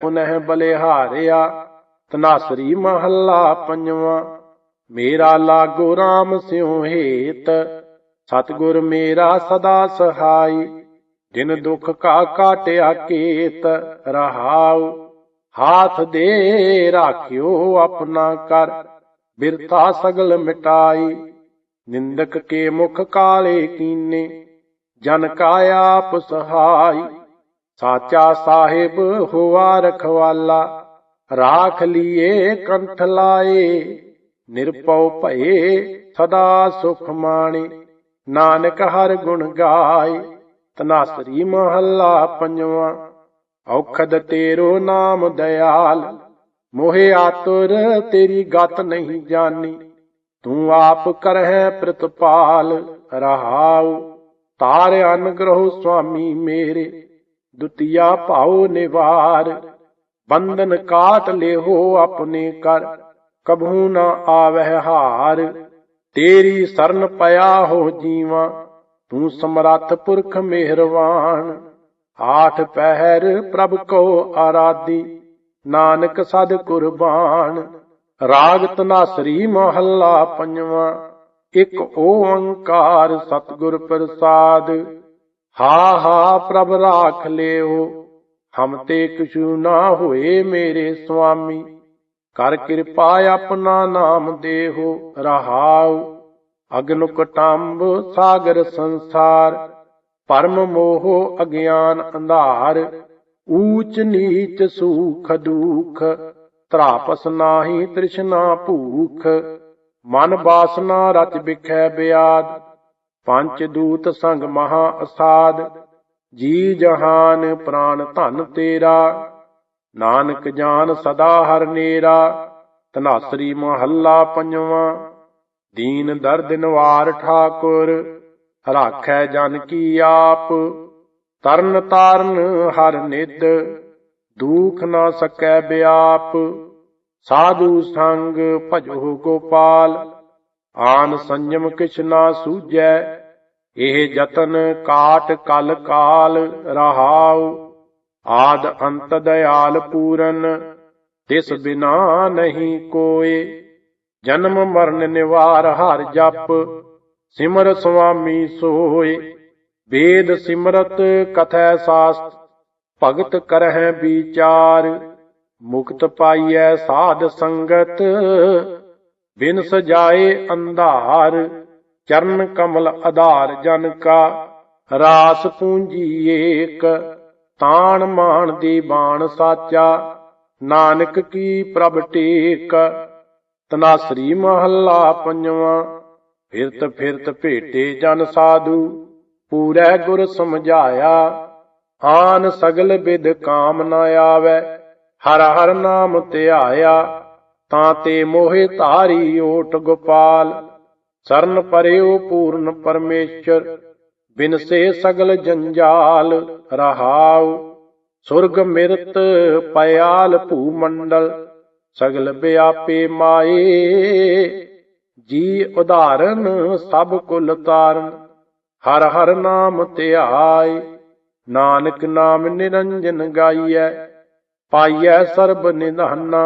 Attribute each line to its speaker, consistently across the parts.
Speaker 1: ਪੁਨਹਿ ਬਲਿਹਾਰਿਆ, ਤਨਾਸਰੀ ਮਹੱਲਾ ਪੰਜਵਾਂ। ਮੇਰਾ ਲਾਗੋ RAM ਸਿਉ ਹੇਤ, ਸਤਿਗੁਰ ਮੇਰਾ ਸਦਾ ਸਹਾਈ। ਜਿਨ ਦੁਖ ਕਾ ਕਾਟਿਆ ਕੇਤ, ਰਹਾਉ। ਹਾਥ ਦੇ ਰਾਖਿਓ ਆਪਣਾ ਕਰ, ਬਿਰਥਾ ਸਗਲ ਮਿਟਾਈ। ਨਿੰਦਕ ਕੇ ਮੁਖ ਕਾਲੇ ਕੀਨੇ, ਜਨ ਕਾ ਆਪ ਸਹਾਈ। ਸਾਚਾ ਸਾਹਿਬ ਹੋਆ ਰਖਵਾਲਾ, ਰਾਖ ਲੀਏ ਕੰਠ ਲਾਏ। ਨਿਰਪਉ ਭਏ ਸਦਾ ਸੁਖ ਮਾਣੀ, ਨਾਨਕ ਹਰ ਗੁਣ ਗਾਏ। ਤਨਾਸਰੀ ਮਹੱਲਾ ਪੰਜਵਾਂ, ਔਖਦ ਤੇਰੋ ਨਾਮ ਦਇਆਲ। ਮੋਹਿ ਆਤੁਰ ਤੇਰੀ ਗਤ ਨਹੀਂ ਜਾਣੀ, ਤੂੰ ਆਪ ਕਰਹਿ ਪ੍ਰਤਪਾਲ। ਰਹਾਉ, ਤਾਰ ਅਨਗ੍ਰਹ ਸੁਆਮੀ ਮੇਰੇ। ਦੁਤੀਆ ਭਾਉ ਨਿਵਾਰ, ਬੰਧਨ ਕਾਟ ਲਿਹੋ ਆਪਣੇ ਕਰ ਕਬਹੂ ਨਾ ਆਵਹਿ ਹਾਰ। ਤੇਰੀ ਸਰਨ ਪਿਆ ਹੋ ਜੀਵਾ, ਤੂੰ ਸਮਰੱਥ ਪੁਰਖ ਮਿਹਰਵਾਨ। ਆਠ ਪਹਿਰ ਪ੍ਰਭ ਕੋ ਆਰਾਧੀ, ਨਾਨਕ ਸਦ ਕੁਰਬਾਨ। ਰਾਗ ਤਨਾਸਰੀ ਮਹੱਲਾ ਪੰਜਵਾਂ, ਇੱਕ ਓੰਕਾਰ ਸਤਿਗੁਰ ਪ੍ਰਸਾਦ। ਹਾ ਹਾ ਪ੍ਰਭ ਰਾਖ ਲਿਓ, ਹਮ ਤੇ ਕਿਛੂ ਨਾ ਹੋਏ ਮੇਰੇ ਸੁਆਮੀ। ਕਰ ਕਿਰਪਾ ਆਪਣਾ ਨਾਮ ਦੇਹੋ, ਰਹਾਉ ਅਗਨ ਕਟੰਬ ਸਾਗਰ ਸੰਸਾਰ। ਪਰਮ ਮੋਹ ਅਗਿਆਨ ਅੰਧਾਰ, ਊਚ ਨੀਚ ਸੁਖ ਦੁਖ ਤਰਾਪਸ ਨਾਹੀ ਤ੍ਰਿਸ਼ਨਾ ਭੂਖ। ਮਨ ਬਾਸਨਾ ਰਚ ਬਿਖੈ ਬਿਆਦ ਪੰਚ ਦੂਤ ਸੰਗ ਮਹਾ ਅਸਾਦ, ਜੀ ਜਹਾਨ ਪ੍ਰਾਨ ਧਨ ਤੇਰਾ, ਨਾਨਕ ਜਾਨ ਸਦਾ ਹਰ ਨੇਰਾ ਤਨਾਸਰੀ ਮਹੱਲਾ ਪੰਜਵਾਂ, ਦੀਨ ਦਰਦ ਨਿਵਾਰ ਠਾਕੁਰ, ਰਾਖੈ ਜਨ ਕੀ ਆਪ, ਤਰਨ ਤਾਰਨ ਹਰ ਨਿਦ ਦੂਖ ਨਾ ਸਕੈ ਬਿਆਪ, ਸਾਧੂ ਸੰਗ ਭਜੋ ਗੋਪਾਲ ਆਨ ਸੰਜਮ ਕਿਛ ਨਾ ਸੂਝੈ, ਇਹ ਯਤਨ ਕਾਟ ਕਲ ਕਾਲ ਰਹਾਉ। ਆਦ ਅੰਤ ਦਇਆਲ ਪੂਰਨ, ਤਿਸ ਬਿਨਾ ਨਹੀਂ ਕੋਏ। ਜਨਮ ਮਰਨ ਨਿਵਾਰ ਹਰ ਜਪ, ਸਿਮਰ ਸੁਆਮੀ ਸੋਏ। ਵੇਦ ਸਿਮਰਤ ਕਥੈ ਸਾਸਤ, ਭਗਤ ਕਰਹਿ ਵਿਚਾਰ। ਮੁਕਤ ਪਾਈਐ ਸਾਧ ਸੰਗਤ ਬਿਨ ਸਜਾਏ ਅੰਧਾਰ, ਚਰਨ ਕਮਲ ਆਧਾਰ ਜਨ ਕਾ, ਰਾਸ ਪੂੰਜੀ ਏਕ, ਤਾਣ ਮਾਨ ਦੀ ਬਾਣ ਸਾਚਾ, ਨਾਨਕ ਕੀ ਪ੍ਰਭ ਟੇਕ। ਤਨਾਸਰੀ ਮਹੱਲਾ ਪੰਜਵਾਂ, ਫਿਰਤ ਫਿਰਤ ਭੇਟੇ ਜਨ ਸਾਧੂ, ਪੂਰੈ ਗੁਰ ਸਮਝਾਇਆ, ਆਨ ਸਗਲ ਬਿਦ ਕਾਮ ਨਾ ਆਵੈ, ਹਰ ਹਰ ਨਾਮ ਧਿਆਇਆ। ਤਾਂ ਤੇ ਮੋਹਿ ਧਾਰੀ ਓਟ ਗੋਪਾਲ ਸਰਨ ਪਰਿਓ ਪੂਰਨ ਪਰਮੇਸ਼ਰ ਬਿਨਸੇ ਸਗਲ ਜੰਜਾਲ ਰਹਾਉ, ਸੁਰਗ ਮਿਰਤ ਪਿਆਲ ਭੂ ਮੰਡਲ ਸਗਲ ਬਿਆਪੇ ਮਾਏ, ਜੀ ਉਦਾਹਰਨ ਸਭ ਕੁਲ ਤਾਰਨ, ਹਰ ਹਰ ਨਾਮ ਧਿਆਏ ਨਾਨਕ ਨਾਮ ਨਿਰੰਜਨ ਗਾਈਐ, ਪਾਈਐ ਸਰਬ ਨਿਧਾਨਾ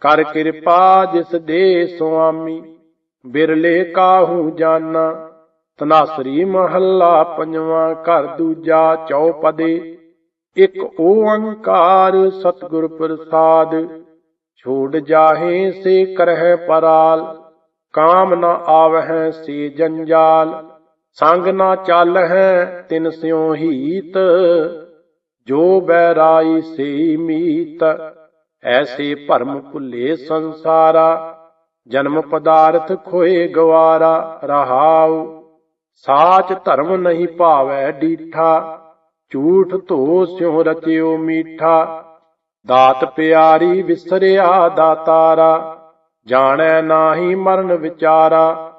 Speaker 1: ਕਰ ਕਿਰਪਾ ਜਿਸ ਦੇ ਸੁਆਮੀ ਬਿਰਲੇ ਕਾਹੂ ਜਾਨਾ। ਤਨਾਸਰੀ ਮਹੱਲਾ ਪੰਜਵਾਂ, ਘਰ ਦੂਜਾ ਚੌਪਦੇ। ਇੱਕ ਓੰਕਾਰ ਸਤਿਗੁਰ ਪ੍ਰਸਾਦ। ਛੋੜ ਜਾਹੇ ਸੇ ਕਰਹਿ ਪਰਾਲ। ਕਾਮ ਨ ਆਵਹਿ ਸੇ ਜੰਜਾਲ। ਸੰਗ ਨਾ ਚਾਲਹਿ ਤਿਨ ਸਿਉ ਹੀਤ। ਜੋ ਬੈਰਾਈ ਸੇ ਮੀਤ। ਐਸੇ ਭਰਮ ਭੁੱਲੇ ਸੰਸਾਰਾ, ਜਨਮ ਪਦਾਰਥ ਖੋਏ ਗਵਾਰਾ, ਰਹਾਉ, ਸਾਚ ਧਰਮ ਨਹੀਂ ਭਾਵੈ ਡੀਠਾ, ਝੂਠ ਧੋ ਸਿਉ ਰਚਿਓ ਮੀਠਾ, ਦਾਤ ਪਿਆਰੀ ਵਿਸਰਿਆ ਦਾਤਾਰਾ, ਜਾਣੈ ਨਾਹੀ ਮਰਨ ਵਿਚਾਰਾ,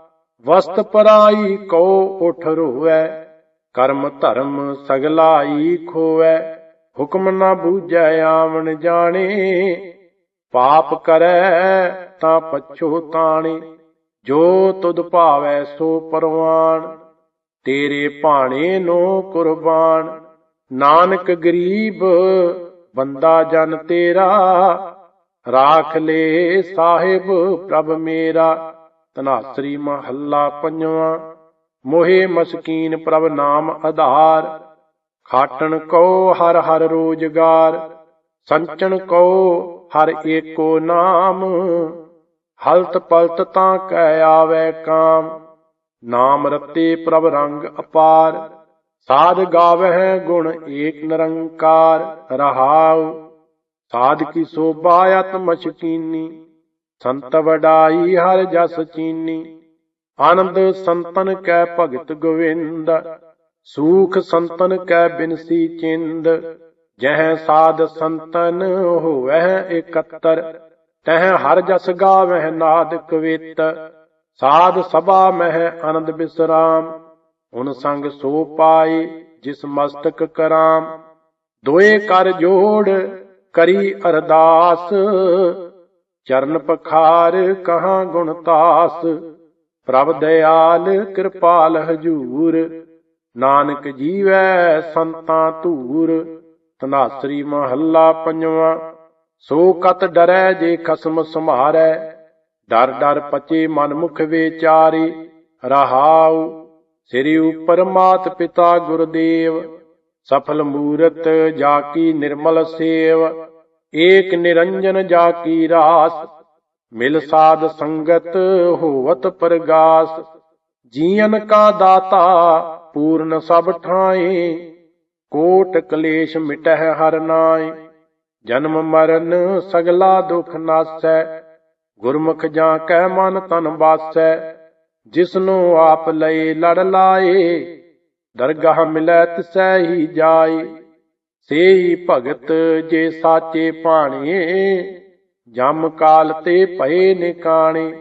Speaker 1: ਵਸਤ ਪਰਾਈ ਕੋ ਉਠ ਰੋਵੈ, ਕਰਮ ਧਰਮ ਸਗਲਾਈ ਖੋਵੈ। ਹੁਕਮ ਨਾ ਬੂਝੈ ਆਵਣ ਜਾਣੇ, ਪਾਪ ਕਰੈ ਤਾਂ ਪਛੋਤਾਣੇ ਜੋ ਤੁਧ ਭਾਵੈ ਸੋ ਪਰਵਾਨ ਤੇਰੇ ਭਾਣੇ ਨੂੰ ਕੁਰਬਾਨ ਨਾਨਕ ਗਰੀਬ, ਬੰਦਾ ਜਨ ਤੇਰਾ, ਰਾਖ ਲੈ ਸਾਹਿਬ ਪ੍ਰਭ ਮੇਰਾ। ਤਨਾਸਰੀ ਮਹੱਲਾ ਪੰਜਵਾਂ, ਮੋਹਿ ਮਸਕੀਨ ਪ੍ਰਭ ਨਾਮ ਆਧਾਰ। ਖਾਟਣ ਕੋ ਹਰ ਹਰ ਰੋਜਗਾਰ, ਸੰਚਣ ਕੋ ਹਰ ਏਕੋ ਨਾਮ। ਹਲਤ ਪਲਤ ਤਾਂ ਕਹਿ ਆਵੇ ਕਾਮ, ਨਾਮ ਰਤੇ ਪ੍ਰਭ ਰੰਗ ਅਪਾਰ। ਸਾਧ ਗਾਵਹਿ ਗੁਣ ਏਕ ਨਿਰੰਕਾਰ, ਰਹਾਉ। ਸਾਧ ਕੀ ਸੋਭਾ ਅਤਮ ਸ਼ਕੀਨੀ ਸੰਤ ਵਡਾਈ ਹਰ ਜਸ ਚੀਨੀ। ਆਨੰਦ ਸੰਤਨ ਕੈ ਭਗਤ ਗੋਵਿੰਦ ਸੂਖ ਸੰਤਨ ਕੈ ਬਿਨਸੀ ਚਿੰਦ, ਜਹ ਸਾਧ ਸੰਤਨ ਹੋਵਹਿ ਇਕੱਤਰ, ਤਹ ਹਰ ਜਸ ਗਾਵਹਿ ਨਾਦ ਕਵਿਤ ਸਾਧ ਸਭਾ ਮਹਿ ਆਨੰਦ ਬਿਸਰਾਮ, ਹੁਣ ਸੰਗ ਸੋ ਪਾਏ ਜਿਸ ਮਸਤਕ ਕਰਾਮ, ਦੋਏ ਕਰ ਜੋੜ ਕਰੀ ਅਰਦਾਸ, ਚਰਨ ਪਖਾਰ ਕਹਾ ਗੁਣ ਤਾਸ, ਪ੍ਰਭ ਦਇਆਲ ਕਿਰਪਾਲ ਹਜੂਰ ਨਾਨਕ ਜੀਵੈ ਸੰਤਾਂ ਧੂਰ ਤਨਾਸਰੀ ਮਹੱਲਾ ਪੰਜਵਾਂ। ਸੋ ਕਤ ਡਰੈ ਜੇ ਖਸਮ ਸੰਭਾਰੈ, ਡਰ ਡਰ ਪਚੇ ਮਨ ਮੁਖ ਵਿਚਾਰੀ। ਰਹਾਉ ਸ੍ਰੀ ਉਪਰ ਮਾਤ ਪਿਤਾ ਗੁਰਦੇਵ, ਸਫਲ ਮੂਰਤ ਜਾ ਕੀ ਨਿਰਮਲ ਸੇਵ। ਏਕ ਨਿਰੰਜਨ ਜਾ ਕੀ ਰਾਸ, ਮਿਲ ਸਾਧ ਸੰਗਤ ਹੋਵਤ ਪ੍ਰਗਾਸ। ਜੀਵਨ ਕਾ ਦਾਤਾ ਪੂਰਨ ਸਭ ਠਾਏ, ਕੋਟ ਕਲੇਸ਼ ਮਿਟਹਿ ਹਰ ਨਾਏ। ਜਨਮ ਮਰਨ ਸਗਲਾ ਦੁਖ ਨਾਸੈ, ਗੁਰਮੁਖ ਜਾਂ ਕਹਿ ਮਨ ਤਨ ਬਾਸੈ ਜਿਸਨੂੰ ਆਪ ਲਏ ਲੜ ਲਾਏ, ਦਰਗਾਹ ਮਿਲੈ ਤਿਸੈ ਹੀ ਜਾਏ। ਸੇਈ ਭਗਤ ਜੇ ਸਾਚੇ ਭਾਣੇ ਜਮ ਕਾਲ ਤੇ ਭਏ ਨਿਕਾਣੇ।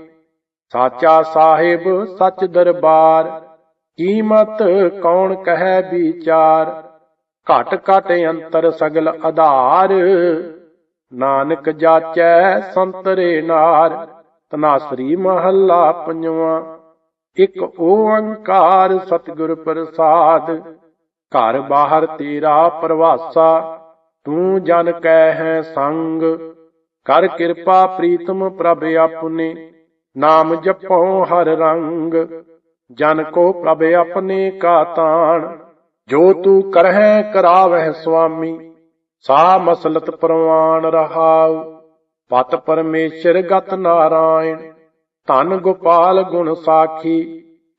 Speaker 1: ਸਾਚਾ ਸਾਹਿਬ ਸਚ ਦਰਬਾਰ ਕੀਮਤ ਕੌਣ ਕਹੈ ਵਿਚਾਰ? ਘਟ ਘਟ ਅੰਤਰ ਸਗਲ ਆਧਾਰ। ਨਾਨਕ ਜਾਚੈ ਸੰਤਰੇ ਨਾਰ। ਤਨਾਸਰੀ ਮਹੱਲਾ ਪੰਜਵਾਂ। ਇੱਕ ਓੰਕਾਰ ਸਤਿਗੁਰ ਪ੍ਰਸਾਦ। ਘਰ ਬਾਹਰ ਤੇਰਾ ਪ੍ਰਵਾਸਾ। ਤੂੰ ਜਨ ਕੈ ਹੈ ਸੰਗ। ਕਰ ਕਿਰਪਾ ਪ੍ਰੀਤਮ ਪ੍ਰਭ ਆਪਣੇ। ਨਾਮ ਜਪੋ ਹਰ ਰੰਗ। ਜਨ ਕੋ ਪ੍ਰਭ ਆਪਣੇ ਕਾ ਤਾਣ, ਜੋ ਤੂੰ ਕਰਹਿ ਕਰਾਵਹਿ ਸੁਆਮੀ ਸਾ ਮਸਲਤ ਪ੍ਰਵਾਨ ਰਹਾਉ, ਪਤ ਪਰਮੇਸ਼ਰ ਗਤ ਨਾਰਾਇਣ, ਧਨ ਗੋਪਾਲ ਗੁਣ ਸਾਖੀ,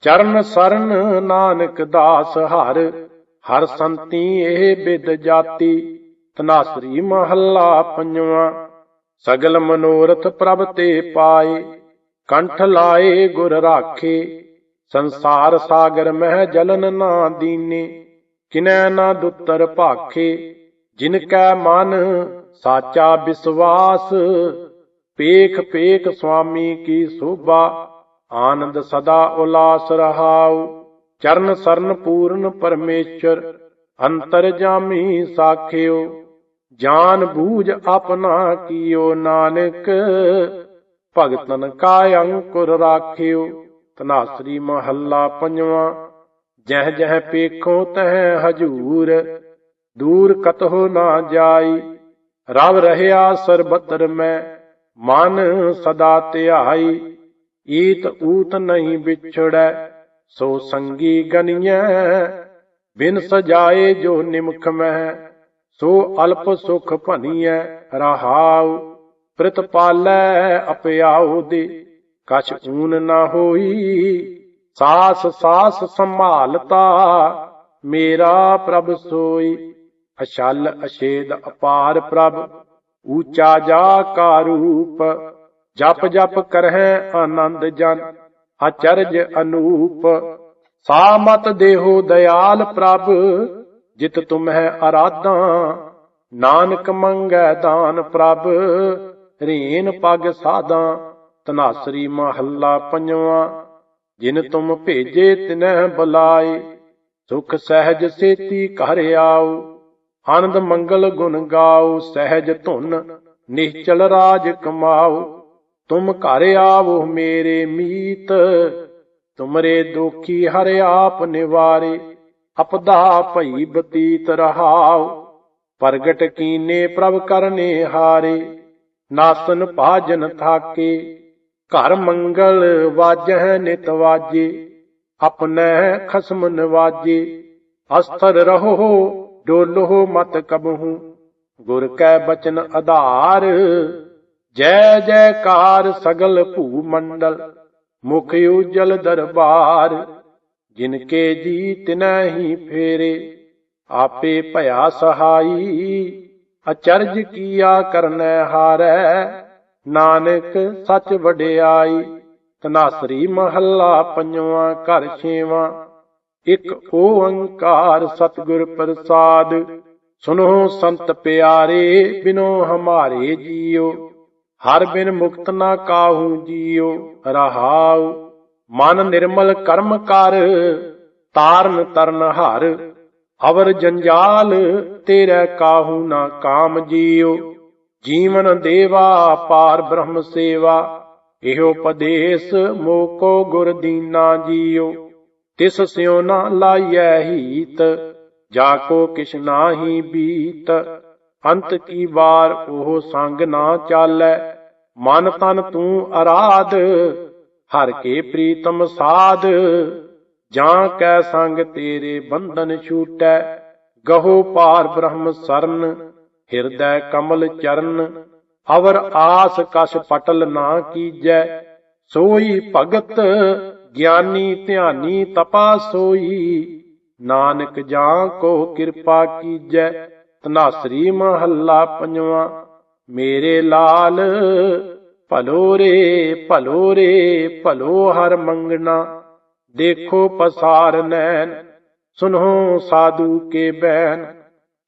Speaker 1: ਚਰਨ ਸਰਨ ਨਾਨਕ ਦਾਸ ਹਰ ਹਰ ਸੰਤੀ ਇਹ ਬਿਦ ਜਾਤੀ ਤਨਾਸਰੀ ਮਹੱਲਾ ਪੰਜਵਾਂ, ਸਗਲ ਮਨੋਰਥ ਪ੍ਰਭ ਤੇ ਪਾਏ, ਕੰਠ ਲਾਏ ਗੁਰ ਰਾਖੇ ਸੰਸਾਰ ਸਾਗਰ ਮਹਿ ਜਲਨ ਨਾ ਦੀਨੇ, ਕਿਨੈ ਨਾ ਦੁੱਤਰ ਭਾਖੇ, ਜਿਨ ਕੈ ਮਨ ਸਾਚਾ ਵਿਸ਼ਵਾਸ ਪੇਖ ਪੇਖ ਸੁਆਮੀ ਕੀ ਸੋਭਾ, ਆਨੰਦ ਸਦਾ ਉਲਾਸ ਰਹਾਉ। ਚਰਨ ਸਰਨ ਪੂਰਨ ਪਰਮੇਸ਼ਰ, ਅੰਤਰ ਜਾਮੀ ਸਾਖਿਓ। ਜਾਨ ਬੂਝ ਆਪਣਾ ਕੀਓ ਨਾਨਕ, ਭਗਤਨ ਕਾ ਅੰਕੁਰ ਰਾਖਿਓ। ਤਨਾਸਰੀ ਮਹੱਲਾ ਪੰਜਵਾਂ। ਜਹ ਜਹ ਪੇਖੋ ਤਹ ਹਜੂਰ, ਦੂਰ ਕਤਹੁ ਨਾ ਜਾਈ। ਰਵ ਰਹਿਆ ਸਰਬਤਰ ਮੈਂ, ਮਨ ਸਦਾ ਧਿਆਈ। ਈਤ ਊਤ ਨਹੀਂ ਵਿਛੜੈ, ਸੋ ਸੰਗੀ ਗਨੀਐ। ਬਿਨ ਸਜਾਏ ਜੋ ਨਿਮਖ ਮਹਿ ਸੋ ਅਲਪ ਸੁਖ ਭਨੀਐ, ਰਹਾਉ ਪ੍ਰਿਤ ਪਾਲੈ ਅਪਿਆਉ ਦੇ। ਕਛ ਊਨ ਨਾ ਹੋਈ। ਸਾਸ ਸਾਸ ਸੰਭਾਲਤਾ, ਮੇਰਾ ਪ੍ਰਭ ਸੋਈ। ਅਛਲ ਅਛੇਦ ਅਪਾਰ ਪ੍ਰਭ, ਊਚਾ ਜਾ ਕਾ ਰੂਪ। ਜਪ ਜਪ ਕਰਹਿ ਆਨੰਦ ਜਨ, ਅਚਰਜ ਅਨੂਪ। ਸਾ ਮਤ ਦੇਹੋ ਦਇਆਲ ਪ੍ਰਭ, ਜਿਤ ਤੁਮਹਿ ਅਰਾਧਾਂ। ਨਾਨਕ ਮੰਗੈ ਦਾਨ ਪ੍ਰਭ, ਰੀਨ ਪਗ ਸਾਧਾਂ। ਤਨਾਸਰੀ ਮਹੱਲਾ ਪੰਜਵਾਂ, ਜਿਨ ਤੁਮ ਭੇਜੇ ਤਿਨਹਿ ਬੁਲਾਏ, ਸੁਖ ਸਹਿਜ ਸੇਤੀ ਘਰ ਆਉ ਆਨੰਦ ਮੰਗਲ ਗੁਣ ਗਾਉ ਸਹਿਜ ਧੁਨ ਨਿਸ਼ਚਲ ਰਾਜ ਕਮਾਓ, ਤੁਮ ਘਰ ਆਵੋ ਮੇਰੇ ਮੀਤ, ਤੁਮਰੇ ਦੁਖੀ ਹਰ ਆਪ ਨਿਵਾਰੇ, ਅਪਦਾ ਭਈ ਬਤੀਤ ਰਹਾਓ, ਪ੍ਰਗਟ ਕੀਨੇ ਪ੍ਰਭ ਕਰਨੇ ਹਾਰੇ, ਨਾਸਨ ਭਾਜਨ ਥਾਕੇ ਘਰ ਮੰਗਲ ਵਾਜਹਿ ਨਿਤ ਵਾਜੇ, ਆਪਣੈ ਖਸਮ ਨਵਾਜੇ। ਅਸਥਰ ਰਹੋ, ਡੋਲੋ ਮਤ ਕਬਹੂ, ਗੁਰ ਕੈ ਬਚਨ ਆਧਾਰ। ਜੈ ਜੈਕਾਰ ਸਗਲ ਭੂ ਮੰਡਲ ਮੁਖ ਉਜਲ ਦਰਬਾਰ। ਜਿਨ ਕੇ ਜੀ ਤਿਨੈ ਹੀ ਫੇਰੇ, ਆਪੇ ਭਇਆ ਸਹਾਈ। ਅਚਰਜ ਕੀਆ ਕਰਨੈ ਹਾਰੈ ਨਾਨਕ ਸੱਚ ਵਡਿਆਈ, ਤਨਾਸਰੀ ਮਹੱਲਾ ਪੰਜਵਾਂ, ਘਰ ਛੇਵਾਂ। ਇੱਕ ਓੰਕਾਰ ਸਤਿਗੁਰ ਪ੍ਰਸਾਦ, ਸੁਨੋ ਸੰਤ ਪਿਆਰੇ, ਬਿਨੋ ਹਮਾਰੇ ਜੀਓ। ਹਰ ਬਿਨ ਮੁਕਤ ਨਾ ਕਾਹੂ ਜੀਓ, ਰਹਾਉ। ਮਨ ਨਿਰਮਲ ਕਰਮ ਕਰ, ਤਾਰਨ ਤਰਨ ਹਰ। ਅਵਰ ਜੰਜਾਲ, ਤੇਰੇ ਕਾਹੂ ਨਾ ਕਾਮ ਜੀਓ। ਜੀਵਨ ਦੇਵਾ, ਪਾਰ ਬ੍ਰਹਮ ਸੇਵਾ। ਇਹੋ ਪਦੇਸ ਮੋਕੋ ਗੁਰ ਦੀਨਾ ਜੀਓ। ਤਿਸ ਸਿਉ ਨਾ ਲਾਈਐ ਹੀਤ, ਜਾ ਕੋ ਕਿਛ ਨਾਹੀ ਬੀਤ। ਅੰਤ ਕੀ ਵਾਰ ਉਹ ਸੰਗ ਨਾ ਚਾਲੈ, ਮਨ ਤਨ ਤੂੰ ਅਰਾਧ। ਹਰ ਕੇ ਪ੍ਰੀਤਮ ਸਾਧ, ਜਾਂ ਕੈ ਸੰਗ ਤੇਰੇ ਬੰਧਨ ਛੂਟੈ। ਗਹੋ ਪਾਰ ਬ੍ਰਹਮ ਸਰਨ ਹਿਰਦੈ ਕਮਲ ਚਰਨ, ਅਵਰ ਆਸ ਕਛ ਪਟਲ ਨਾ ਕੀਜੈ। ਸੋਈ ਭਗਤ ਗਿਆਨੀ ਧਿਆਨੀ ਤਪਾ ਸੋਈ, ਨਾਨਕ ਜਾਂ ਕੋ ਕਿਰਪਾ ਕੀਜੈ। ਤਨਾਸਰੀ ਮਹੱਲਾ ਪੰਜਵਾਂ, ਮੇਰੇ ਲਾਲ, ਭਲੋ ਰੇ ਭਲੋ ਰੇ, ਭਲੋ ਹਰ ਮੰਗਣਾ। ਦੇਖੋ ਪਸਾਰ ਨੈਣ ਸੁਨੋ ਸਾਧੂ ਕੇ ਬੈਨ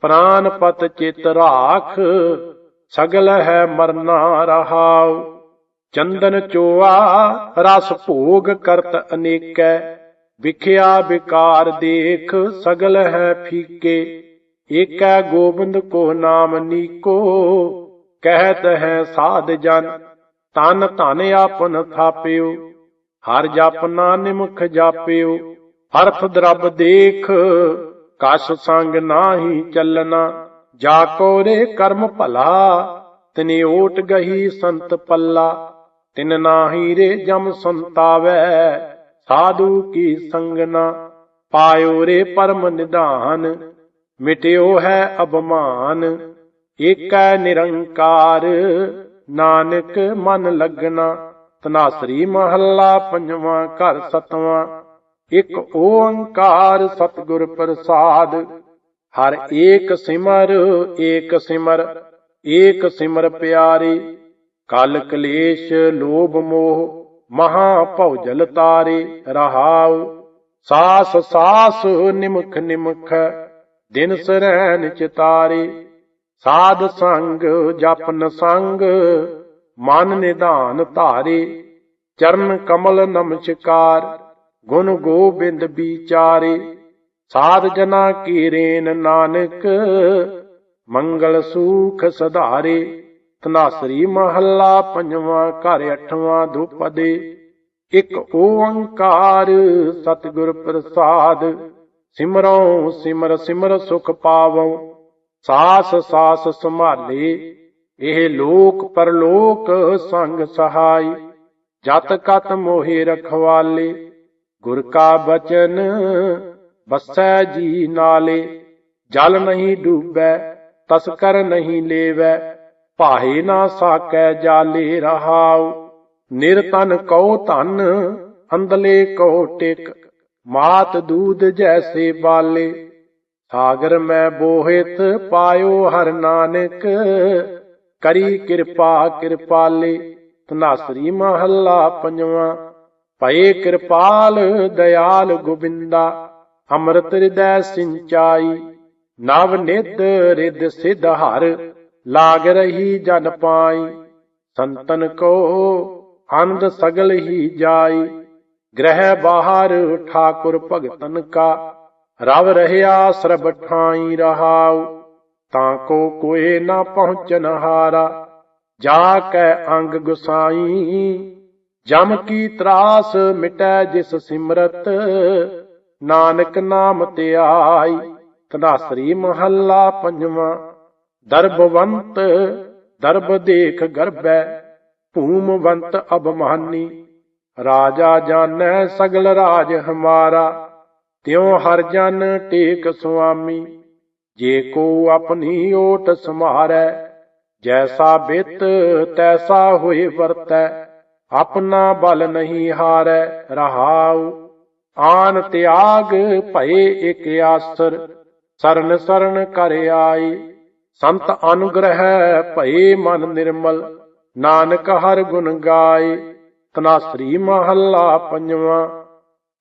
Speaker 1: ਪ੍ਰਾਨ ਪਤ ਚਿਤ ਰਾਖ, ਸਗਲ ਹੈ ਮਰਨਾ ਰਹਾਉ। ਚੰਦਨ ਚੋਆ, ਰਸ ਭੋਗ ਕਰਤ ਅਨੇਕੈ। ਵਿਖਿਆ ਵਿਕਾਰ ਦੇਖ, ਸਗਲ ਹੈ ਫੀਕੇ। ਏਕੈ ਗੋਬਿੰਦ ਕੋ ਨਾਮ ਨੀਕੋ, ਕਹਿਤ ਹੈ ਸਾਧ ਜਨ। ਤਨ ਧਨ ਆਪਨ ਥਾਪਿਓ, ਹਰ ਜਪ ਨਾ ਨਿਮਖ ਜਾਪਿਓ। ਅਰਥ ਦਰਬ ਦੇਖ ਕਸ਼ ਸੰਗ ਨਾਹੀ ਚੱਲਣਾ, ਜਾ ਕੋ ਰੇ ਕਰਮ ਭਲਾ, ਤਿਨੇ ਓਟ ਗਹੀ ਸੰਤ ਪੱਲਾ, ਤਿਨ ਨਾਹੀ ਰੇ ਜਮ ਸੰਤਾਵੈ, ਸਾਧੂ ਕੀ ਸੰਗਨਾ, ਪਾਇਓ ਰੇ ਪਰਮ ਨਿਧਾਨ, ਮਿਟਿਓ ਹੈ ਅਭਮਾਨ, ਏਕੈ ਨਿਰੰਕਾਰ, ਨਾਨਕ ਮਨ ਲੱਗਣਾ ਤਨਾਸਰੀ ਮਹੱਲਾ ਪੰਜਵਾਂ ਘਰ ਸਤਵਾਂ। ਇਕ ਓੰਕਾਰ ਸਤਿਗੁਰ ਪ੍ਰਸਾਦ। ਹਰ ਏਕ ਸਿਮਰ ਏਕ ਸਿਮਰ ਏਕ ਸਿਮਰ ਪਿਆਰੇ। ਕਲ ਕਲੇਸ਼, ਲੋਭ ਮੋਹ, ਮਹਾ ਭਉਜਲ ਤਾਰੇ, ਰਹਾਉ। ਸਾਸ ਸਾਸ ਨਿਮਖ ਨਿਮਖ, ਦਿਨ ਸਰੈਨ ਚਿਤਾਰੇ। ਸਾਧ ਸੰਗ, ਜਪਨ ਸੰਗ, ਮਨ ਨਿਧਾਨ ਧਾਰੇ। ਚਰਨ ਕਮਲ ਨਮਸਕਾਰ। ਗੁਣ ਗੋਬਿੰਦ ਵਿਚਾਰੇ, ਸਾਧ ਜਨਾ ਕੀਰੇਨ ਨਾਨਕ, ਮੰਗਲ ਸੂਖ ਸਧਾਰੇ, ਤਨਾਸਰੀ ਮਹੱਲਾ ਪੰਜਵਾਂ ਘਰ ਅਠਵਾਂ ਦੁਪਦੇ ਇਕ ਓੰਕਾਰ ਸਤਿਗੁਰ ਪ੍ਰਸਾਦ, ਸਿਮਰਉ ਸਿਮਰ ਸਿਮਰ ਸੁਖ ਪਾਵਉ, ਸਾਸ ਸਾਸ ਸੰਭਾਲੇ, ਇਹ ਲੋਕ ਪਰਲੋਕ ਸੰਗ ਸਹਾਈ, ਜਤ ਕਤ ਮੋਹਿ ਰਖਵਾਲੇ ਗੁਰ ਕਾ ਬਚਨ ਬਸੈ ਜੀ ਨਾਲੇ, ਜਲ ਨਹੀਂ ਡੂਬੈ ਤਸਕਰ ਨਹੀਂ ਲੇਵੈ ਭਾਏ ਨਾ ਸਾਕੈ ਜਾਲੇ ਰਹਾਉ। ਨਿਰਤਨ ਕਉ ਧਨ ਅੰਦਲੇ ਕਉ ਟਿਕ, ਮਾਤ ਦੂਧ ਜੈਸੇ ਬਾਲੇ। ਸਾਗਰ ਮੈਂ ਬੋਹਿਤ, ਪਾਇਓ ਹਰ ਨਾਨਕ, ਕਰੀ ਕਿਰਪਾ ਕਿਰਪਾਲੇ ਤਨਾਸਰੀ ਮਹੱਲਾ ਪੰਜਵਾਂ। ਭਏ ਕਿਰਪਾਲ ਦਇਆਲ ਗੋਬਿੰਦਾ, ਅੰਮ੍ਰਿਤ ਹਿਰਦੈ ਸਿੰਚਾਈ, ਨਵ ਨਿਤ ਰਿਦ ਸਿਧ ਹਰ, ਲਾਗ ਰਹੀ ਜਨ ਪਾਈ। ਸੰਤਨ ਕੋ ਅੰਧ ਸਗਲ ਹੀ ਜਾਈ। ਗ੍ਰਹਿ ਬਾਹਰ ਠਾਕੁਰ ਭਗਤਨ ਕਾ, ਰਵ ਰਹਿਆ ਸਰਬ ਠਾਈ ਰਹਾਉ। ਤਾਂ ਕੋ ਕੋਏ ਨਾ ਪਹੁੰਚਨ ਹਾਰਾ, ਜਾ ਕੈ ਅੰਗ ਗੁਸਾਈ। ਜਮ ਕੀ ਤਰਾਸ ਮਿਟੈ ਜਿਸ ਸਿਮਰਤ, ਨਾਨਕ ਨਾਮ ਤੇ ਆਈ। ਤਨਾਸਰੀ ਮਹੱਲਾ ਪੰਜਵਾਂ, ਦਰਬਵੰਤ, ਦਰਬ ਦੇਖ ਗਰਬੈ, ਭੂਮਵੰਤ ਅਬਮਾਨੀ ਰਾਜਾ ਜਾਣੈ ਸਗਲ ਰਾਜ ਹਮਾਰਾ, ਤਿਉ ਹਰ ਜਨ ਟੇਕ ਸੁਆਮੀ। ਜੇ ਕੋ ਆਪਣੀ ਓਟ ਸਮਾਰੈ, ਜੈਸਾ ਬਿਤ, ਤੈਸਾ ਹੋਏ ਵਰਤੈ। ਆਪਣਾ ਬਲ ਨਹੀਂ ਹਾਰੈ ਰਹਾਉ। ਆਨ ਤਿਆਗ ਭਏ ਇਕ ਆਸਰ, ਸਰਨ ਸਰਨ ਕਰ ਆਈ। ਸੰਤ ਅਨੁਗ੍ਰਹਿ ਭਏ ਮਨ ਨਿਰਮਲ, ਨਾਨਕ ਹਰ ਗੁਣ ਗਾਏ ਤਨਾਸਰੀ ਮਹੱਲਾ ਪੰਜਵਾਂ,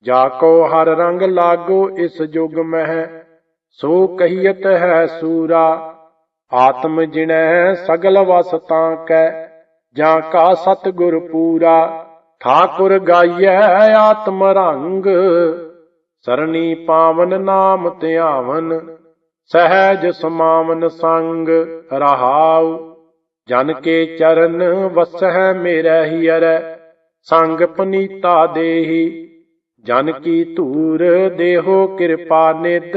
Speaker 1: ਜਾ ਕੋ ਹਰ ਰੰਗ ਲਾਗੋ ਇਸ ਜੁਗ ਮਹਿ, ਸੋ ਕਹੀਤ ਹੈ ਸੂਰਾ। ਆਤਮ ਜਿਣੈ ਸਗਲ ਵਸ ਤਾਂ ਕੈ ਜਾਂ ਕਾ ਸਤਿਗੁਰ ਪੂਰਾ, ਠਾਕੁਰ ਗਾਈਐ ਆਤਮ ਰੰਗ। ਸਰਣੀ ਪਾਵਨ ਨਾਮ ਧਿਆਵਨ, ਸਹਿਜ ਸਮਾਵਨ ਸੰਗ ਰਹਾਉ। ਜਨ ਕੇ ਚਰਨ ਵਸਹਿ ਮੇਰੇ ਹੀਰੈ ਸੰਗ ਪਨੀਤਾ ਦੇਹੀ। ਜਨ ਕੀ ਧੂਰ ਦੇਹੋ ਕਿਰਪਾ ਨਿਤ,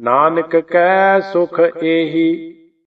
Speaker 1: ਨਾਨਕ ਕੈ ਸੁਖ ਏਹੀ।